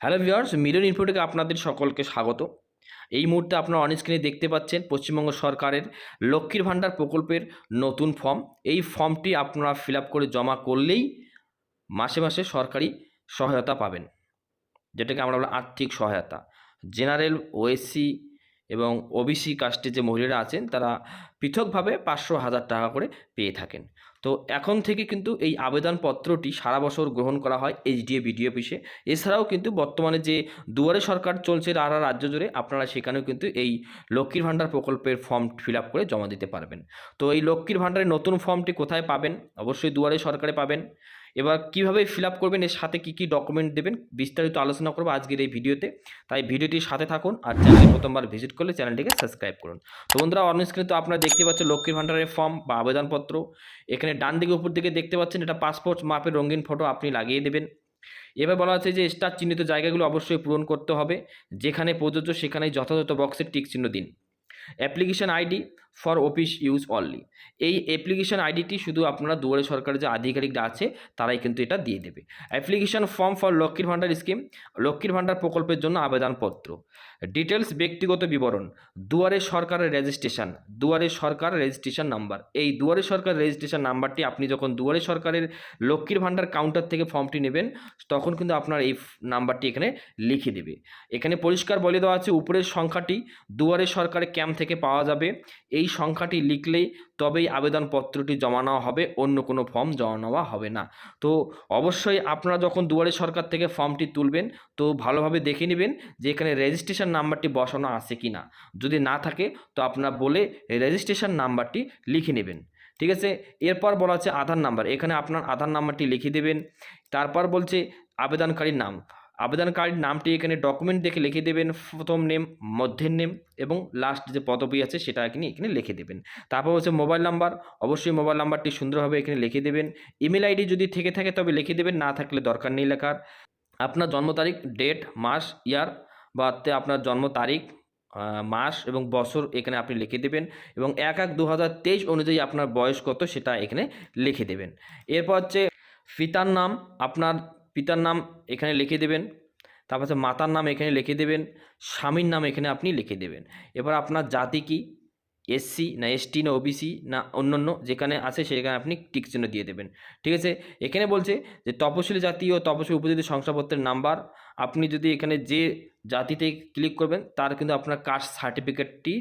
Hello viewers mirror info থেকে আপনাদের সকলকে স্বাগত। এই মুহূর্তে আপনারা অন স্ক্রিনে দেখতে পাচ্ছেন পশ্চিমবঙ্গ সরকারের লক্ষ্মীর ভাণ্ডার প্রকল্পের নতুন ফর্ম এই ফর্মটি আপনারা ফিল করে জমা করলেই মাসে মাসে সরকারি সহায়তা পাবেন, যেটাকে আমরা বলি আর্থিক সহায়তা। জেনারেল ওএসসি এবং ওবিসি কাস্টে যে মহিলারা আছেন, তারা পৃথকভাবে পাঁচশো হাজার টাকা করে পেয়ে থাকেন। তো এখন থেকে কিন্তু এই আবেদনপত্রটি সারা বছর গ্রহণ করা হয় এইচডিএ বিডিও অফিসে। এছাড়াও কিন্তু বর্তমানে যে দুয়ারে সরকার চলছে আরা রাজ্য জুড়ে, আপনারা সেখানেও কিন্তু এই লক্ষ্মীর ভাণ্ডার প্রকল্পের ফর্ম ফিল আপ করে জমা দিতে পারবেন। তো এই লক্ষ্মীর ভাণ্ডারের নতুন ফর্মটি কোথায় পাবেন? অবশ্যই দুয়ারে সরকারে পাবেন। এবার কীভাবে ফিল আপ করবেন, এর সাথে কী কী ডকুমেন্ট দেবেন, বিস্তারিত আলোচনা করব আজকের এই ভিডিওতে। তাই ভিডিওটির সাথে থাকুন আর চ্যানেলে প্রথমবার ভিজিট করলে চ্যানেলটিকে সাবস্ক্রাইব করুন। তো বন্ধুরা অন স্ক্রিনে তো আপনারা দেখতে পাচ্ছেন লক্ষ্মীর ভাণ্ডারের ফর্ম বা আবেদনপত্র। এখানে ডান দিকে উপর দিকে দেখতে পাচ্ছেন এটা পাসপোর্ট মাপের রঙিন ফটো আপনি লাগিয়ে দেবেন। এবার বলা হচ্ছে যে স্টার চিহ্নিত জায়গাগুলো অবশ্যই পূরণ করতে হবে। যেখানে প্রযোজ্য সেখানে যথাযথ বক্সের টিক চিহ্ন দিন। Application ID for office use only. এই অ্যাপ্লিকেশন আইডিটি শুধু আপনারা দুয়ারে সরকারের যে আধিকারিকরা আছে, তারাই কিন্তু এটা দিয়ে দেবে। অ্যাপ্লিকেশন ফর্ম ফর লক্ষ্মীর ভাণ্ডার স্কিম, লক্ষ্মীর ভাণ্ডার প্রকল্পের জন্য আবেদনপত্র। ডিটেলস ব্যক্তিগত বিবরণ, দুয়ারে সরকারের রেজিস্ট্রেশন, দুয়ারে সরকার রেজিস্ট্রেশন নাম্বার। এই দুয়ারে সরকার রেজিস্ট্রেশন নাম্বারটি আপনি যখন দুয়ারে সরকারের লক্ষ্মীর ভাণ্ডার কাউন্টার থেকে ফর্মটি নেবেন, তখন কিন্তু আপনার এই নাম্বারটি এখানে লিখে দেবে। এখানে পরিষ্কার বলে দেওয়া আছে, উপরের সংখ্যাটি দুয়ারে সরকারের ক্যাম্প থেকে পাওয়া যাবে। এই সংখ্যাটি লিখলেই তবেই আবেদনপত্রটি জমা নেওয়া হবে, অন্য কোনো ফর্ম জমা নেওয়া হবে না। তো অবশ্যই আপনারা যখন দুয়ারে সরকার থেকে ফর্মটি তুলবেন, তো ভালোভাবে দেখে নেবেন যে এখানে রেজিস্ট্রেশন নাম্বারটি বসানো আছে কি না। যদি না থাকে, তো আপনারা বলে রেজিস্ট্রেশন নাম্বারটি লিখে নেবেন। ঠিক আছে? এরপর বলা হচ্ছে আধার নাম্বার এখানে আপনার আধার নাম্বারটি লিখে দেবেন। তারপর বলছে আবেদনকারীর নাম। আবেদনকারীর নামটি এখানে ডকুমেন্ট দেখে লিখে দেবেন। প্রথম নেম মধ্যের নেম এবং লাস্ট যে পদবি আছে সেটা এখানে এখানে লিখে দেবেন। তারপর হচ্ছে মোবাইল নাম্বার অবশ্যই মোবাইল নাম্বারটি সুন্দরভাবে এখানে লিখে দেবেন। ইমেল আইডি যদি থেকে থাকে তবে লিখে দেবেন, না থাকলে দরকার নেই লেখার। আপনার জন্ম তারিখ ডেট মাস ইয়ার বা আপনার জন্ম তারিখ মাস এবং বছর এখানে আপনি লিখে দেবেন এবং এক এক দু অনুযায়ী আপনার বয়স কত সেটা এখানে লিখে দেবেন। এরপর হচ্ছে পিতার নাম, আপনার পিতার নাম এখানে লিখে দেবেন, তারপর মাতার নাম এখানে লিখে দেবেন, স্বামীর নাম এখানে আপনি লিখে দেবেন। এবার আপনার জাতি কি? এসসি না এসটি না ওবিসি না অন্যান্য যেখানে আছে সেখানে আপনি টিক চিহ্ন দিয়ে দেবেন। ঠিক আছে? এখানে বলছে যে তপশিলি জাতি ও তপশিলি উপজাতি শংসাপত্রের নাম্বার, আপনি যদি এখানে যে জাতিতে ক্লিক করবেন, তার কিন্তু আপনার কাস্ট সার্টিফিকেটটি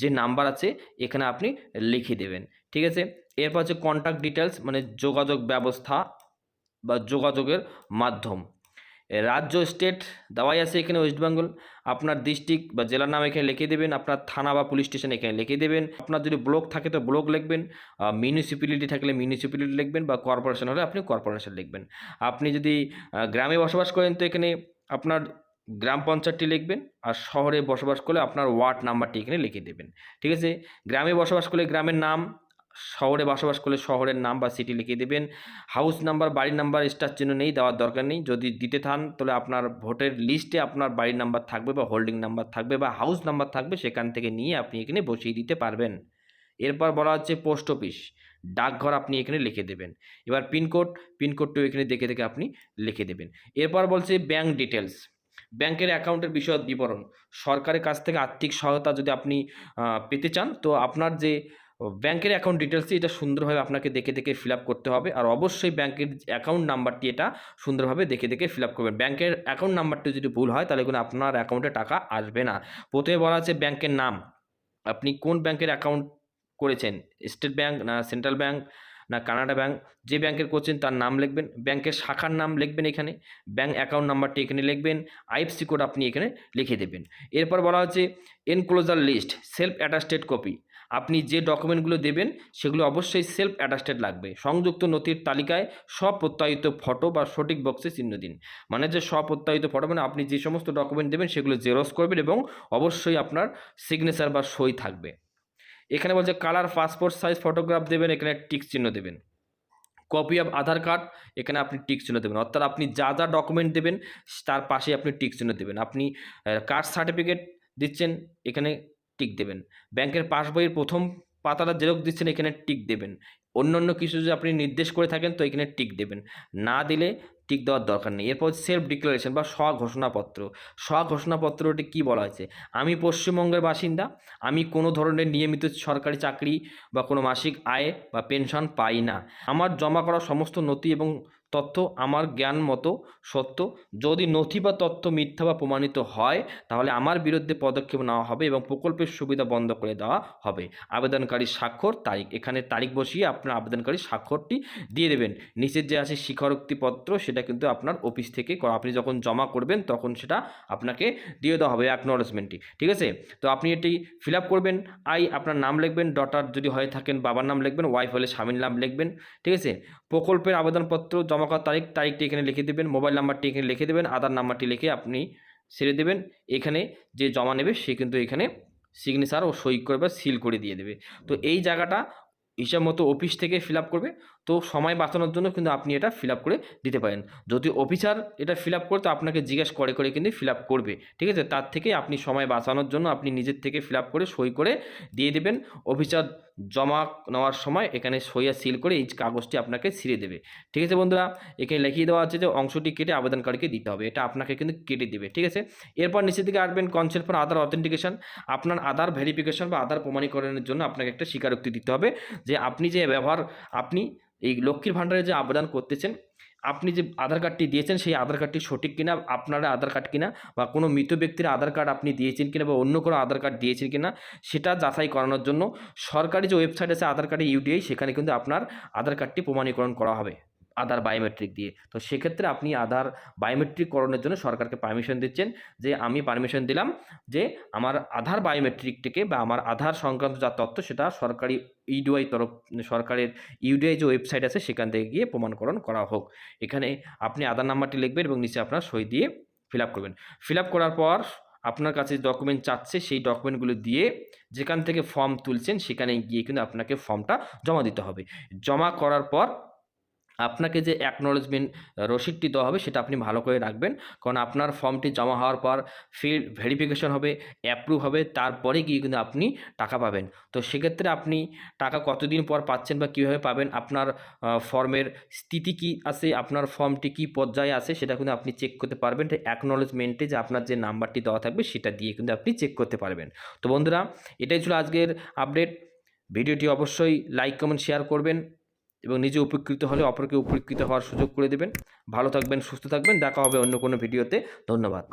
যে নাম্বার আছে, এখানে আপনি লিখে দেবেন। ঠিক আছে? এরপর হচ্ছে কন্ট্যাক্ট ডিটেলস মানে যোগাযোগ ব্যবস্থা বা যোগাযোগের মাধ্যম। রাজ্য, স্টেট দেওয়াই আছে এখানে ওয়েস্ট বেঙ্গল আপনার ডিস্ট্রিক্ট বা জেলার নাম এখানে লিখে দেবেন, আপনার থানা বা পুলিশ স্টেশন এখানে লিখে দেবেন। আপনার যদি ব্লক থাকে তো ব্লক লিখবেন মিউনিসিপ্যালিটি থাকলে মিউনিসিপ্যালিটি লিখবেন বা কর্পোরেশন হলে আপনি কর্পোরেশন লিখবেন। আপনি যদি গ্রামে বসবাস করেন তো এখানে আপনার গ্রাম পঞ্চায়েতটি লিখবেন আর শহরে বসবাস করলে আপনার ওয়ার্ড নাম্বারটি এখানে লিখে দেবেন। ঠিক আছে? গ্রামে বসবাস করলে গ্রামের নাম শহরে বসবাস করলে শহরের নাম বা সিটি লিখে দেবেন। হাউস নাম্বার বাড়ির নাম্বার স্টার চিহ্ন নেই, দেওয়ার দরকার নেই। যদি দিতে থান, তাহলে আপনার ভোটের লিস্টে আপনার বাড়ির নাম্বার থাকবে বা হোল্ডিং নাম্বার থাকবে বা হাউস নাম্বার থাকবে, সেখান থেকে নিয়ে আপনি এখানে বসিয়ে দিতে পারবেন। এরপর বলা হচ্ছে পোস্ট অফিস ডাকঘর আপনি এখানে লিখে দেবেন। এবার পিনকোড পিনকোডটিও এখানে দেখে দেখে আপনি লিখে দেবেন। এরপর বলছে ব্যাংক ডিটেলস ব্যাংকের অ্যাকাউন্টের বিষয় বিবরণ। সরকারের কাছ থেকে আর্থিক সহায়তা যদি আপনি পেতে চান, তো আপনার যে ব্যাংকের অ্যাকাউন্ট ডিটেলসে এটা সুন্দরভাবে আপনাকে দেখে দেখে ফিল করতে হবে। আর অবশ্যই ব্যাংকের অ্যাকাউন্ট নাম্বারটি এটা সুন্দরভাবে দেখে দেখে ফিল করবেন। ব্যাংকের অ্যাকাউন্ট নাম্বারটি যদি ভুল হয়, তাহলে কিন্তু আপনার অ্যাকাউন্টে টাকা আসবে না। প্রথমে বলা আছে ব্যাংকের নাম। আপনি কোন ব্যাংকের অ্যাকাউন্ট করেছেন? স্টেট ব্যাংক না সেন্ট্রাল ব্যাংক না কানাডা ব্যাংক? যে ব্যাংকের করছেন তার নাম লিখবেন। ব্যাংকের শাখার নাম লিখবেন এখানে। ব্যাংক অ্যাকাউন্ট নাম্বারটি এখানে লিখবেন। আইএফসি কোড আপনি এখানে লিখে দেবেন। এরপর বলা হচ্ছে enclosure list self attested copy আপনি যে ডকুমেন্টগুলো দেবেন, সেগুলো অবশ্যই সেলফ অ্যাটাস্টেড লাগবে। সংযুক্ত নথির তালিকায় স্বপ্রত্যায়িত ফটো বা সঠিক বক্সে চিহ্ন দিন। মানে যে স্বপ্রত্যায়িত ফটো মানে আপনি যে সমস্ত ডকুমেন্ট দেবেন, সেগুলো জেরক্স করবেন এবং অবশ্যই আপনার সিগনেচার বা সই থাকবে। এখানে বলছে কালার পাসপোর্ট সাইজ ফটোগ্রাফ দেবেন, এখানে টিক চিহ্ন দেবেন। কপি অফ আধার কার্ড এখানে আপনি টিক চিহ্ন দেবেন। অর্থাৎ আপনি যা যা ডকুমেন্ট দেবেন, তার পাশে আপনি টিক চিহ্ন দেবেন। আপনি কাস্ট সার্টিফিকেট দিচ্ছেন, এখানে টিক দেবেন। ব্যাংকের পাসবইয়ের প্রথম পাতাটা জেরক্স দিচ্ছেন, এখানে টিক দেবেন। অন্য অন্য কিছু যদি আপনি নির্দেশ করে থাকেন, তো এখানে টিক দেবেন। না দিলে টিক দেওয়ার দরকার নেই। এরপর সেলফ ডিক্লারেশন বা স্বঘোষণাপত্র। স্বঘোষণাপত্রটি কী বলা হয়েছে? আমি পশ্চিমবঙ্গের বাসিন্দা। আমি কোনো ধরনের নিয়মিত সরকারি চাকরি বা কোনো মাসিক আয় বা পেনশন পাই না। আমার জমা করা সমস্ত নথি এবং তথ্য আমার জ্ঞান মতো সত্য। যদি নথি বা তথ্য মিথ্যা বা প্রমাণিত হয়, তাহলে আমার বিরুদ্ধে পদক্ষেপ নেওয়া হবে এবং প্রকল্পের সুবিধা বন্ধ করে দেওয়া হবে। আবেদনকারী স্বাক্ষর, তারিখ, এখানে তারিখ বসিয়ে আপনার আবেদনকারী স্বাক্ষরটি দিয়ে দেবেন। নিচের যে আছে স্বীকারোক্তিপত্র, সেটা কিন্তু আপনার অফিস থেকে আপনি যখন জমা করবেন, তখন সেটা আপনাকে দিয়ে দেওয়া হবে অ্যাকনলেজমেন্টটি ঠিক আছে? তো আপনি এটি ফিল করবেন। আই আপনার নাম লিখবেন ডটার যদি হয়ে থাকেন, বাবার নাম লিখবেন ওয়াইফ হলে স্বামীর নাম লিখবেন। ঠিক আছে? প্রকল্পের আবেদনপত্র জমা তারিখ, তারিখটি এখানে লিখে দেবেন, মোবাইল নাম্বারটি এখানে লিখে দেবেন, আধার নাম্বারটি লিখে আপনি ছেড়ে দেবেন। এখানে যে জমা নেবে সে কিন্তু এখানে সিগনেচার ও সই করে বা সিল করে দিয়ে দেবে। তো এই জায়গাটা হিসাব মতো অফিস থেকে ফিল করবে। তো সময় বাঁচানোর জন্য কিন্তু আপনি এটা ফিল করে দিতে পারেন। যদি অফিসার এটা ফিল আপ করে, তো আপনাকে জিজ্ঞেস করে করে কিন্তু ফিল করবে। ঠিক আছে? তার থেকে আপনি সময় বাঁচানোর জন্য আপনি নিজের থেকে ফিল করে, সই করে দিয়ে দেবেন। অফিসার জমা নেওয়ার সময় এখানে সইয়া সিল করে এই কাগজটি আপনাকে ছিঁড়ে দেবে। ঠিক আছে বন্ধুরা? এখানে লিখিয়ে দেওয়া আছে যে অংশটি কেটে আবেদনকারীকে দিতে হবে। এটা আপনাকে কিন্তু কেটে দেবে। ঠিক আছে? এরপর নিচের দিকে আসবেন কনসেন্ট ফর আধার অথেন্টিকেশন আপনার আধার ভেরিফিকেশন বা আধার প্রমাণীকরণের জন্য আপনাকে একটা স্বীকারোক্তি দিতে হবে। যে আপনি যে ব্যবহার, আপনি এই লক্ষ্মীর ভাণ্ডারে যে আবেদন করতেছেন, আপনি যে আধার কার্ডটি দিয়েছেন সেই আধার কার্ডটি সঠিক কিনা, আপনারা আধার কার্ড কিনা বা কোনো মৃত ব্যক্তির আধার কার্ড আপনি দিয়েছেন কিনা বা অন্য কোনো আধার কার্ড দিয়েছেন কিনা, সেটা যাচাই করানোর জন্য সরকারি যে ওয়েবসাইট আছে আধার কার্ডে ইউডিআই, সেখানে কিন্তু আপনার আধার কার্ডটি প্রমাণীকরণ করা হবে। আধার বায়োমেট্রিক দিয়ে। তো সেক্ষেত্রে আপনি আধার বায়োমেট্রিক করণের জন্য সরকারকে পারমিশন দিচ্ছেন যে, আমি পারমিশন দিলাম যে, আমার আধার বায়োমেট্রিকটিকে বা আমার আধার সংক্রান্ত যা তথ্য সেটা সরকারি ইউডিআই তরফ সরকারের ইউডিআই যে ওয়েবসাইট আছে সেখান থেকে গিয়ে প্রমাণকরণ করা হোক। এখানে আপনি আধার নাম্বারটি লিখবেন এবং নিচে আপনার সই দিয়ে ফিল করবেন। ফিল করার পর আপনার কাছে ডকুমেন্ট চাচ্ছে সেই ডকুমেন্টগুলো দিয়ে যেখান থেকে ফর্ম তুলছেন সেখানে গিয়ে কিন্তু আপনাকে ফর্মটা জমা দিতে হবে। জমা করার পর আপনাকে যে অ্যাকনলেজমেন্ট রসিদটি দেওয়া হবে সেটা আপনি ভালো করে রাখবেন। কারণ আপনার ফর্মটি জমা হওয়ার পর ফিল্ড ভেরিফিকেশন হবে অ্যাপ্রুভ হবে, তারপরে গিয়ে কিন্তু আপনি টাকা পাবেন। তো সেক্ষেত্রে আপনি টাকা কতদিন পর পাচ্ছেন বা কীভাবে পাবেন, আপনার ফর্মের স্থিতি কী আছে, আপনার ফর্মটি কী পর্যায়ে আছে সেটা কিন্তু আপনি চেক করতে পারবেন। অ্যাকনলেজমেন্টে যে আপনার যে নাম্বারটি দেওয়া থাকবে সেটা দিয়ে কিন্তু আপনি চেক করতে পারবেন। তো বন্ধুরা, এটাই ছিল আজকের আপডেট ভিডিওটি অবশ্যই লাইক কমেন্ট শেয়ার করবেন। এবং নিজে উপকৃত হলে অপরকে উপকৃত হওয়ার সুযোগ করে দেবেন। ভালো থাকবেন, সুস্থ থাকবেন। দেখা হবে অন্য কোনো ভিডিওতে। ধন্যবাদ।